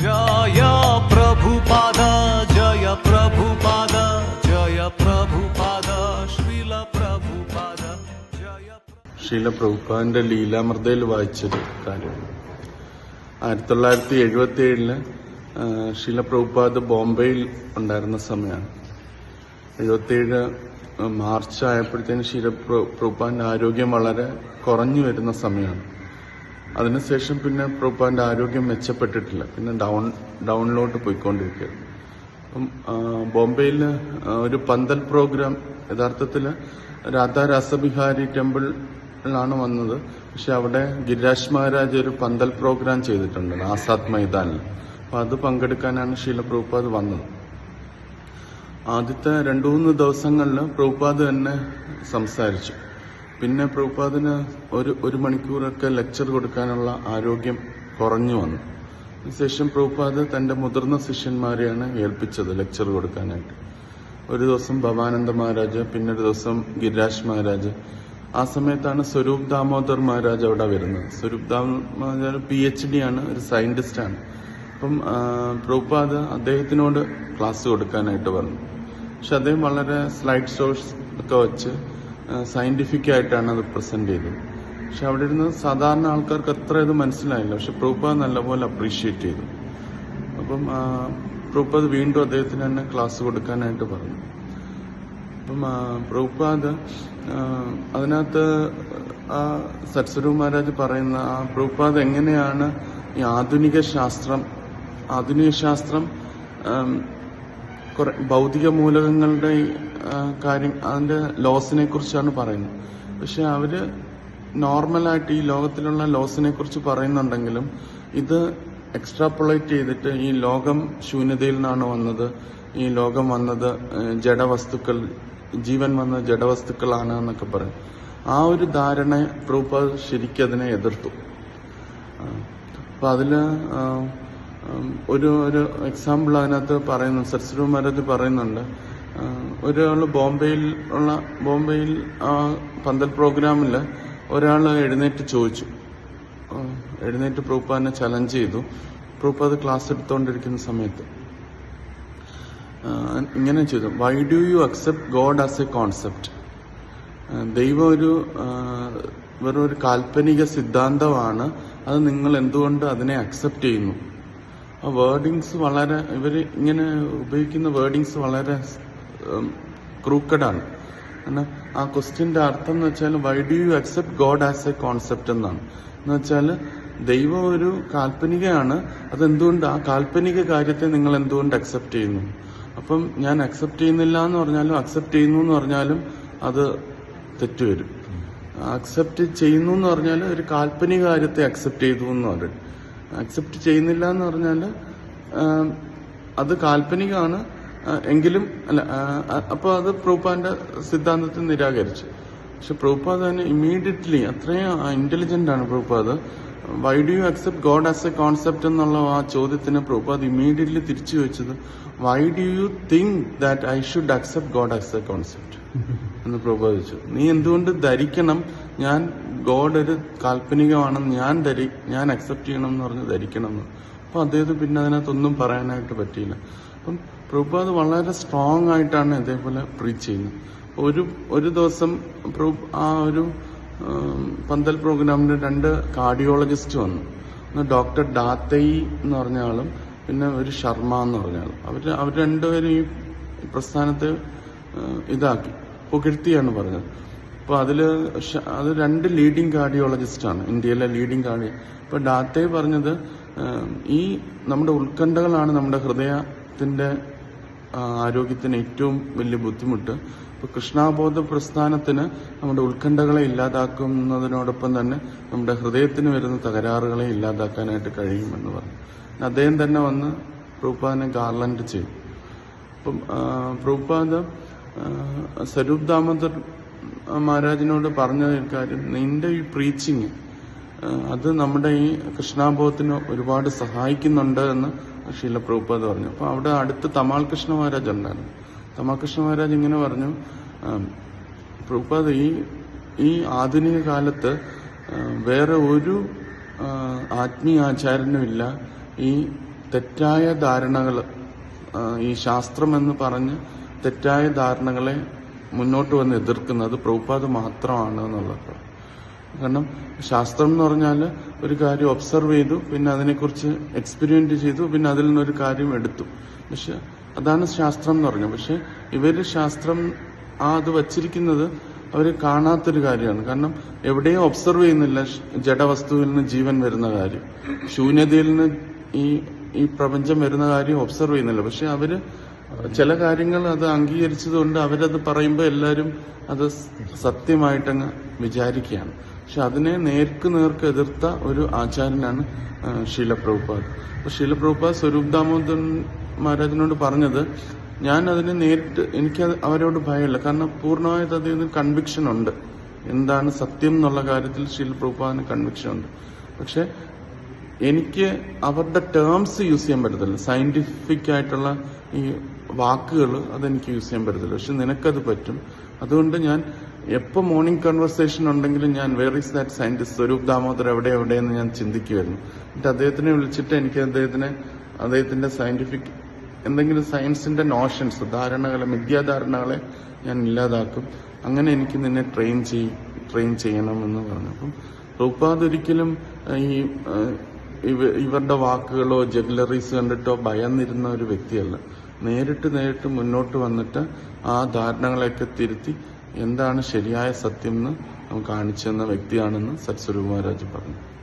ജയ പ്രഭുപാദ ശ്രീല പ്രഭുപാദ ലീലാമൃതയിൽ വായിച്ചൊരു കാര്യം. ആയിരത്തി തൊള്ളായിരത്തി എഴുപത്തി ഏഴിൽ ശീല പ്രഭുപാദ് ബോംബെയിൽ ഉണ്ടായിരുന്ന സമയമാണ് എഴുപത്തിയേഴ് മാർച്ച് ആയപ്പോഴത്തേന് ശീല പ്രഭുപാദിന്റെ ആരോഗ്യം വളരെ കുറഞ്ഞു വരുന്ന സമയമാണ് അതിനുശേഷം പിന്നെ പ്രഭുപാദിന്റെ ആരോഗ്യം മെച്ചപ്പെട്ടിട്ടില്ല. പിന്നെ ഡൗൺ ഡൗണിലോട്ട് പോയിക്കൊണ്ടിരിക്കുകയാണ്. അപ്പം ബോംബെയിൽ ഒരു പന്തൽ പ്രോഗ്രാം യഥാർത്ഥത്തിൽ രാധാ രാസബിഹാരി ടെമ്പിളിലാണ് വന്നത്. പക്ഷെ അവിടെ ഗിരിരാജ് മഹാരാജ് ഒരു പന്തൽ പ്രോഗ്രാം ചെയ്തിട്ടുണ്ട് ആസാദ് മൈതാനിൽ. അപ്പം അത് പങ്കെടുക്കാനാണ് ഷീല പ്രഭുപാദ് വന്നത്. ആദ്യത്തെ രണ്ടു മൂന്ന് ദിവസങ്ങളിൽ പ്രഭുപാദ് തന്നെ സംസാരിച്ചു. പിന്നെ പ്രഭുപാദിന് ഒരു ഒരു മണിക്കൂറൊക്കെ ലെക്ചർ കൊടുക്കാനുള്ള ആരോഗ്യം കുറഞ്ഞു വന്നു. അതിനുശേഷം പ്രഭുപാദ് തന്റെ മുതിർന്ന ശിഷ്യന്മാരെയാണ് ഏൽപ്പിച്ചത് ലെക്ചർ കൊടുക്കാനായിട്ട്. ഒരു ദിവസം ഭവാനന്ദ മഹാരാജ് പിന്നെ ഒരു ദിവസം ഗിരിരാജ് മഹാരാജ്. ആ സമയത്താണ് സ്വരൂപ് ദാമോദർ മഹാരാജ് അവിടെ വരുന്നത്. Swaroop Damodar P H D ആണ് ഒരു സയന്റിസ്റ്റ് ആണ്. അപ്പം പ്രഭുപാദ് അദ്ദേഹത്തിനോട് ക്ലാസ് കൊടുക്കാനായിട്ട് പറഞ്ഞു. പക്ഷെ അദ്ദേഹം വളരെ സ്ലൈഡ് ഷോസ് ഒക്കെ വെച്ച് സയന്റിഫിക് ആയിട്ടാണ് അത് പ്രസന്റ് ചെയ്തത്. പക്ഷെ അവിടെ ഇരുന്ന് സാധാരണ ആൾക്കാർക്ക് അത്ര ഇത് മനസ്സിലായില്ല. പക്ഷെ പ്രൂപ്പ നല്ലപോലെ അപ്രീഷിയേറ്റ് ചെയ്തു. അപ്പം പ്രൂപ്പ അത് വീണ്ടും അദ്ദേഹത്തിന് തന്നെ ക്ലാസ് കൊടുക്കാനായിട്ട് പറഞ്ഞു. അപ്പം പ്രൂപ്പ അത് അതിനകത്ത് ആ സത്സരു മഹാരാജ് പറയുന്ന ആ പ്രഭുപാദ് എങ്ങനെയാണ് ഈ ആധുനിക ശാസ്ത്രം ആധുനിക ശാസ്ത്രം കുറെ ഭൗതിക മൂലകങ്ങളുടെ കാര്യം അതിന്റെ ലോസിനെ കുറിച്ചാണ് പറയുന്നത്. പക്ഷെ അവർ നോർമലായിട്ട് ഈ ലോകത്തിലുള്ള ലോസിനെ കുറിച്ച് പറയുന്നുണ്ടെങ്കിലും ഇത് എക്സ്ട്രാപ്പൊളേറ്റ് ചെയ്തിട്ട് ഈ ലോകം ശൂന്യതയിൽ നിന്നാണ് വന്നത്. ഈ ലോകം വന്നത് ജഡവസ്തുക്കൾ ജീവൻ വന്ന ജഡവസ്തുക്കളാണ് എന്നൊക്കെ പറയും. ആ ഒരു ധാരണ പ്രൂപ്പർ ശരിക്കും അതിനെ എതിർത്തു അപ്പൊ അതിൽ ഒരു ഒരു എക്സാമ്പിൾ അതിനകത്ത് പറയുന്നു സരസ്വതി പറയുന്നുണ്ട്. ഒരാൾ ബോംബെയിൽ ഉള്ള ബോംബെയിൽ ആ പന്തൽ പ്രോഗ്രാമിൽ ഒരാൾ എഴുന്നേറ്റ് ചോദിച്ചു. എഴുന്നേറ്റ് പ്രൂപ്പാനെ ചലഞ്ച് ചെയ്തു. പ്രൂപ്പ് അത് ക്ലാസ് എടുത്തുകൊണ്ടിരിക്കുന്ന സമയത്ത് ഇങ്ങനെ ചെയ്തു. Why do you accept God as a concept ദൈവം ഒരു വെറും ഒരു കാൽപ്പനിക സിദ്ധാന്തമാണ്. അത് നിങ്ങൾ എന്തുകൊണ്ട് അതിനെ അക്സെപ്റ്റ് ചെയ്യുന്നു? വേർഡിങ്സ് വളരെ ഇവർ ഇങ്ങനെ ഉപയോഗിക്കുന്ന വേർഡിങ്സ് വളരെ ക്രൂക്കഡാണ്. കാരണം ആ ക്വസ്റ്റ്യന്റെ അർത്ഥം എന്ന് വെച്ചാൽ why do you accept God as a concept എന്നാണ്. എന്ന് വെച്ചാൽ ദൈവം ഒരു കാൽപ്പനികയാണ്. അതെന്തുകൊണ്ട്? ആ കാൽപ്പനിക കാര്യത്തെ നിങ്ങൾ എന്തുകൊണ്ട് അക്സെപ്റ്റ് ചെയ്യുന്നു? അപ്പം ഞാൻ അക്സെപ്റ്റ് ചെയ്യുന്നില്ല എന്ന് പറഞ്ഞാലും അക്സെപ്റ്റ് ചെയ്യുന്നു എന്ന് പറഞ്ഞാലും അത് തെറ്റുവരും. അക്സെപ്റ്റ് ചെയ്യുന്നു എന്ന് പറഞ്ഞാൽ ഒരു കാൽപ്പനിക കാര്യത്തെ അക്സെപ്റ്റ് ചെയ്തു എന്ന് പറയും. അക്സെപ്റ്റ് ചെയ്യുന്നില്ല എന്ന് പറഞ്ഞാൽ അത് കാൽപ്പനികമാണ്. എങ്കിലും അല്ല അപ്പോൾ അത് പ്രൂപ്പാന്റെ സിദ്ധാന്തത്തെ നിരാകരിച്ചു. പക്ഷെ പ്രൂപ്പാദ് തന്നെ ഇമ്മീഡിയറ്റ്ലി അത്രയും ഇന്റലിജന്റ് ആണ് Prabhupad why do you accept God as a concept എന്നുള്ള ആ ചോദ്യത്തിന് പ്രൂപ്പാദ് ഇമ്മീഡിയറ്റ്ലി തിരിച്ചു വെച്ചത് why do you think that I should accept God as a concept എന്ന് പ്രബോധിച്ചു നീ എന്തുകൊണ്ട് ധരിക്കണം? ഞാൻ ഗോഡ് ഒരു കാൽപ്പനികമാണെന്ന് ഞാൻ ധരി ഞാൻ അക്സെപ്റ്റ് ചെയ്യണം എന്ന് പറഞ്ഞ് ധരിക്കണം എന്ന് അപ്പൊ അദ്ദേഹത്തിന് പിന്നെ അതിനകത്തൊന്നും പറയാനായിട്ട് പറ്റിയില്ല. അപ്പം പ്രഭുപാദ് വളരെ സ്ട്രോങ് ആയിട്ടാണ് ഇതേപോലെ പ്രീച്ച് ചെയ്യുന്നത്. ഒരു ഒരു ദിവസം പ്രഭു ആ ഒരു പന്തൽ പ്രോഗ്രാമിന് രണ്ട് കാർഡിയോളജിസ്റ്റ് വന്നു. ഒന്ന് ഡോക്ടർ ഡാത്തയി എന്ന് പറഞ്ഞ ആളും പിന്നെ ഒരു ശർമ്മ എന്ന് പറഞ്ഞ ആളും. അവർ അവർ രണ്ടുപേരും ഈ പ്രസ്ഥാനത്തെ ഇതാക്കി പുകഴ്ത്തിയാണ് പറഞ്ഞത്. അപ്പൊ അതിൽ അത് രണ്ട് ലീഡിംഗ് കാർഡിയോളജിസ്റ്റാണ് ഇന്ത്യയിലെ ലീഡിംഗ് കാർഡിയോ ഇപ്പൊ ഡാത്തെ പറഞ്ഞത് ഈ നമ്മുടെ ഉത്കണ്ഠകളാണ് നമ്മുടെ ഹൃദയത്തിന്റെ ആരോഗ്യത്തിന് ഏറ്റവും വലിയ ബുദ്ധിമുട്ട്. ഇപ്പൊ കൃഷ്ണാബോധ പ്രസ്ഥാനത്തിന് നമ്മുടെ ഉത്കണ്ഠകളെ ഇല്ലാതാക്കുന്നതിനോടൊപ്പം തന്നെ നമ്മുടെ ഹൃദയത്തിന് വരുന്ന തകരാറുകളെ ഇല്ലാതാക്കാനായിട്ട് കഴിയുമെന്ന് പറഞ്ഞു. അദ്ദേഹം തന്നെ വന്ന് പ്രൂപ്പാദിനെ ഗാർലൻഡ് ചെയ്തു. അപ്പം പ്രൂപ്പാദ സ്വരൂപ് ദാമോദർ മഹാരാജിനോട് പറഞ്ഞ കാര്യം. നിന്റെ ഈ പ്രീച്ചിങ് അത് നമ്മുടെ ഈ കൃഷ്ണാബോധത്തിന് ഒരുപാട് സഹായിക്കുന്നുണ്ട് എന്ന് ശീല പ്രഭുപാദ് പറഞ്ഞു. അപ്പൊ അവിടെ അടുത്ത് തമാൽ കൃഷ്ണ മഹാരാജ് ഉണ്ടായിരുന്നു. തമാൽ കൃഷ്ണ മഹാരാജ് ഇങ്ങനെ പറഞ്ഞു പ്രഭുപാദ് ഈ ഈ ആധുനിക കാലത്ത് വേറെ ഒരു ആത്മീയ ആചാരനുമില്ല ഈ തെറ്റായ ധാരണകൾ ഈ ശാസ്ത്രം എന്ന് പറഞ്ഞ് തെറ്റായ ധാരണകളെ മുന്നോട്ട് വന്ന് എതിർക്കുന്നത് പ്രഭുപാദ് മാത്രമാണ് എന്നുള്ളത്. കാരണം ശാസ്ത്രം എന്ന് പറഞ്ഞാൽ ഒരു കാര്യം ഒബ്സർവ് ചെയ്തു പിന്നെ അതിനെക്കുറിച്ച് എക്സ്പെരിമെന്റ് ചെയ്തു പിന്നെ അതിൽ നിന്നൊരു കാര്യം എടുത്തു. പക്ഷെ അതാണ് ശാസ്ത്രം എന്ന് പറഞ്ഞത്. പക്ഷെ ഇവർ ശാസ്ത്രം ആ അത് വച്ചിരിക്കുന്നത് അവർ കാണാത്തൊരു കാര്യമാണ്. കാരണം എവിടെയും ഒബ്സർവ് ചെയ്യുന്നില്ല ജഡവസ്തുവിൽ നിന്ന് ജീവൻ വരുന്ന കാര്യം. ശൂന്യതയിൽ നിന്ന് ഈ ഈ പ്രപഞ്ചം വരുന്ന കാര്യം ഒബ്സർവ് ചെയ്യുന്നില്ല. പക്ഷെ അവർ ചില കാര്യങ്ങൾ അത് അംഗീകരിച്ചതുകൊണ്ട് അവരത് പറയുമ്പോൾ എല്ലാവരും അത് സത്യമായിട്ടങ്ങ് വിചാരിക്കുകയാണ്. പക്ഷെ അതിനെ നേർക്ക് നേർക്ക് എതിർത്ത ഒരു ആചാര്യനാണ് ശീലപ്രഭുപാദ് ശീല പ്രഭുപാദ്. അപ്പൊ ശീല സ്വരൂപ് ദാമോദരൻ മഹാരാജനോട് പറഞ്ഞത് ഞാൻ അതിനെ നേരിട്ട് എനിക്ക് അവരോട് ഭയമില്ല. കാരണം പൂർണമായിട്ട് അതിൽ നിന്ന് കൺവിക്ഷൻ ഉണ്ട്. എന്താണ് സത്യം എന്നുള്ള കാര്യത്തിൽ ശീലപ്രഭുപാദിന് കൺവിക്ഷൻ ഉണ്ട്. പക്ഷെ എനിക്ക് അവരുടെ ടേംസ് യൂസ് ചെയ്യാൻ പറ്റത്തില്ല. സയന്റിഫിക് ആയിട്ടുള്ള ഈ വാക്കുകൾ അതെനിക്ക് യൂസ് ചെയ്യാൻ പറ്റത്തില്ല. പക്ഷെ നിനക്കത് പറ്റും. അതുകൊണ്ട് ഞാൻ എപ്പോൾ മോർണിംഗ് കൺവെർസേഷൻ ഉണ്ടെങ്കിലും ഞാൻ where is that scientist Swaroop Damodar എവിടെ എവിടെയെന്ന് ഞാൻ ചിന്തിക്കുമായിരുന്നു എന്നിട്ട് അദ്ദേഹത്തിനെ വിളിച്ചിട്ട് എനിക്ക് അദ്ദേഹത്തിനെ അദ്ദേഹത്തിന്റെ സയന്റിഫിക് എന്തെങ്കിലും സയൻസിന്റെ നോഷൻസ് ധാരണകളെ മിഥ്യാധാരണകളെ ഞാൻ ഇല്ലാതാക്കും. അങ്ങനെ എനിക്ക് നിന്നെ ട്രെയിൻ ചെയ് ട്രെയിൻ ചെയ്യണമെന്ന് പറഞ്ഞു. അപ്പം പ്രഭുപാദ് ഒരിക്കലും ഈ ഇവരുടെ വാക്കുകളോ ജഗ്ലറീസ് കണ്ടിട്ടോ ഭയന്നിരുന്ന ഒരു വ്യക്തിയല്ല. നേരിട്ട് നേരിട്ട് മുന്നോട്ട് വന്നിട്ട് ആ ധാരണകളെയൊക്കെ തിരുത്തി എന്താണ് ശരിയായ സത്യം എന്ന് കാണിച്ചു തന്ന വ്യക്തിയാണെന്ന് സത്സ്വരൂപ മഹാരാജ് പറഞ്ഞു.